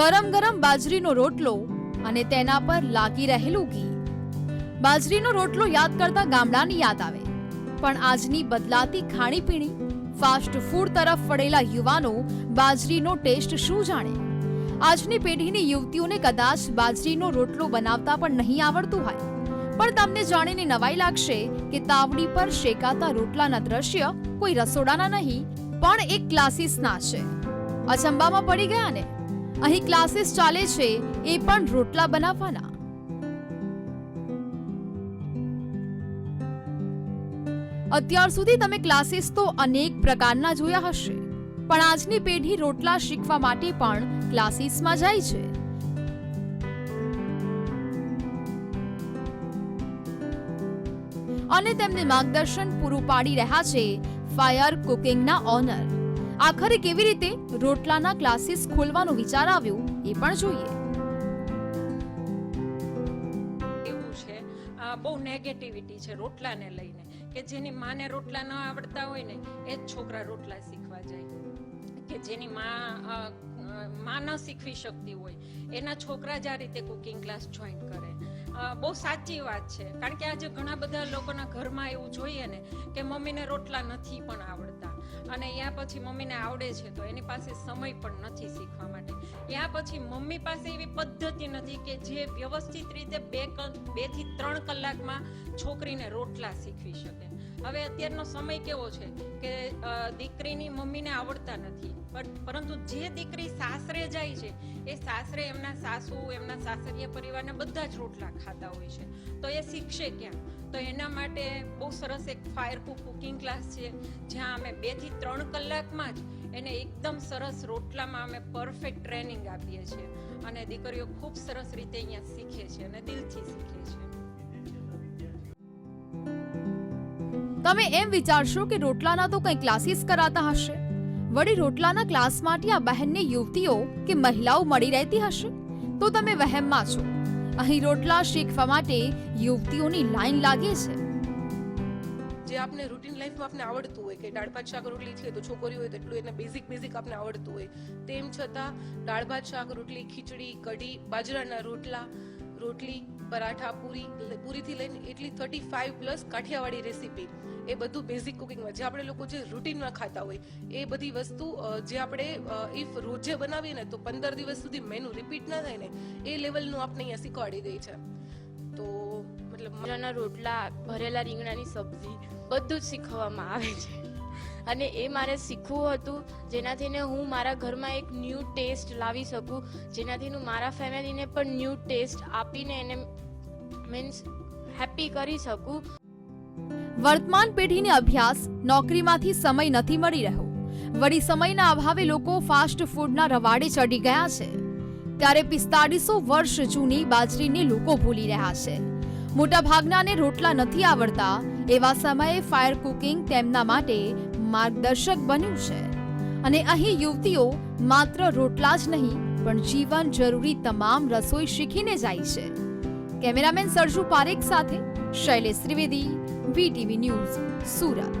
ગરમ ગરમ બાજરીનો રોટલો અને તેના પર લાગી રહેલું ઘી. બાજરીનો રોટલો યાદ કરતા ગામડાની યાદ આવે. પણ આજની બદલાતી ખાણીપીણી, ફાસ્ટ ફૂડ તરફ વળેલા યુવાનો બાજરીનો ટેસ્ટ શું જાણે? આજની પેઢીની યુવતીઓને કદાચ બાજરીનો રોટલો બનાવતા પણ નહીં આવડતું હોય. પણ તમને જાણીને નવાઈ લાગશે કે તાવડી પર શેકાતા રોટલાના દ્રશ્ય કોઈ રસોડાના નહીં, પણ એક ક્લાસીસના છે. અચંબામાં પડી ગયા ને? અહીં ક્લાસીસ ચાલે છે, એ પણ રોટલા બનાવવાના. અત્યાર સુધી તમે ક્લાસીસ તો અનેક પ્રકારના જોયા હશે, પણ આજની પેઢી રોટલા શીખવા માટે પણ ક્લાસીસમાં જાય છે. અને તેમને માર્ગદર્શન પૂરું પાડી રહ્યા છે ફાયર કુકિંગના ઓનર. આખરે કેવી રીતે રોટલાના ક્લાસીસ ખોલવાનો વિચાર આવ્યો એ પણ જોઈએ. એવું છે. બહુ નેગેટિવિટી છે રોટલાને લઈને, કે જેની માને રોટલા ન આવડતા હોય ને, એ જ છોકરા રોટલા શીખવા જાય. કે જેની માં માં ન શીખવી શકતી હોય, એના છોકરા જ આ રીતે કુકિંગ ક્લાસ જોઈન કરે. બહુ સાચી વાત છે. કારણ કે આજે ઘણા બધા લોકોના ઘરમાં એવું જોઈએ ને, કે મમ્મીને રોટલા નથી પણ આવડતા. અને યા પછી મમ્મીને આવડે છે તો એની પાસે સમય પણ નથી શીખવા માટે. યા પછી મમ્મી પાસે એવી પદ્ધતિ નથી કે જે વ્યવસ્થિત રીતે બે બેથી ત્રણ કલાકમાં છોકરીને રોટલા શીખવી શકે. હવે અત્યારનો સમય કેવો છે કે દીકરીની મમ્મીને આવડતા નથી. પરંતુ જે દીકરી સાસરે જાય છે, એ સાસરે એમના સાસુ, એમના સાસરિયા પરિવારને બધા જ રોટલા ખાતા હોય છે. તો એ શીખશે ક્યાં? તો એના માટે બહુ સરસ એક ફાયર કુક કુકિંગ ક્લાસ છે, જ્યાં અમે બેથી ત્રણ કલાકમાં જ એને એકદમ સરસ રોટલામાં અમે પરફેક્ટ ટ્રેનિંગ આપીએ છીએ. અને દીકરીઓ ખૂબ સરસ રીતે અહીંયા શીખે છે અને દિલથી શીખે છે. તમે એમ વિચારશો કે રોટલાના તો કંઈ ક્લાસીસ કરાતા હશે? વળી રોટલાના ક્લાસ માટે આ બહેનને યુવતીઓ કે મહિલાઓ મળી રહેતી હશે? તો તમે વહેમમાં છો. અહીં રોટલા શીખવા માટે યુવતીઓની લાઈન લાગે છે. જે આપને રૂટીન લાઈફમાં આપને આવડતું હોય, કે દાળ, ભાત, શાક, રોટલી છે તો છોકરીઓ હોય તો એટલું એને બેઝિક બેઝિક આપને આવડતું હોય. તેમ છતાં દાળ, ભાત, શાક, રોટલી, ખીચડી, કઢી, બાજરાના રોટલા, રોટલી પરાઠા પૂરી પૂરીથી લઈને એટલી thirty five plus Kathiyawadi recipe એ બધું બેઝિક કુકિંગમાં જે આપણે લોકો જે રૂટીનમાં ખાતા હોય, એ બધી વસ્તુ જે આપણે ઇફ રોજે બનાવીએ ને, તો પંદર દિવસ સુધી મેનુ રિપીટ ના થાય ને, એ લેવલનું આપણે અહીંયા શીખવાડી દે છે. તો, મતલબ બાજરાના રોટલા, ભરેલા રીંગણાની સબ્જી, બધું જ શીખવવામાં આવે છે. અને એ મારે શીખવું હતું જેનાથી ને હું મારા ઘરમાં એક ન્યૂ ટેસ્ટ લાવી શકું જેનાથી હું મારા ફેમિલીને પણ ન્યૂ ટેસ્ટ આપીને એને મીન્સ હેપી કરી શકું. વર્તમાન પેઢીને અભ્યાસ નોકરીમાંથી સમય નથી મળી રહ્યો. વળી સમયના અભાવે લોકો ફાસ્ટ ફૂડના રવાડે ચડી ગયા છે. ત્યારે પિસ્તાળીસો વર્ષ જૂની બાજરીને લોકો ભૂલી રહ્યા છે. મોટાભાગનાને રોટલા નથી આવડતા, એવા સમયે ફાયર કુકિંગ તેમના માટે માર્ગદર્શક બન્યું છે. અને અહીં યુવતીઓ માત્ર રોટલા જ નહીં, પણ જીવન જરૂરી તમામ રસોઈ શીખીને જાય છે. કેમેરામેન સરજુ પારેખ સાથે શૈલેષ ત્રિવેદી, વીટીવી ન્યૂઝ, સુરત.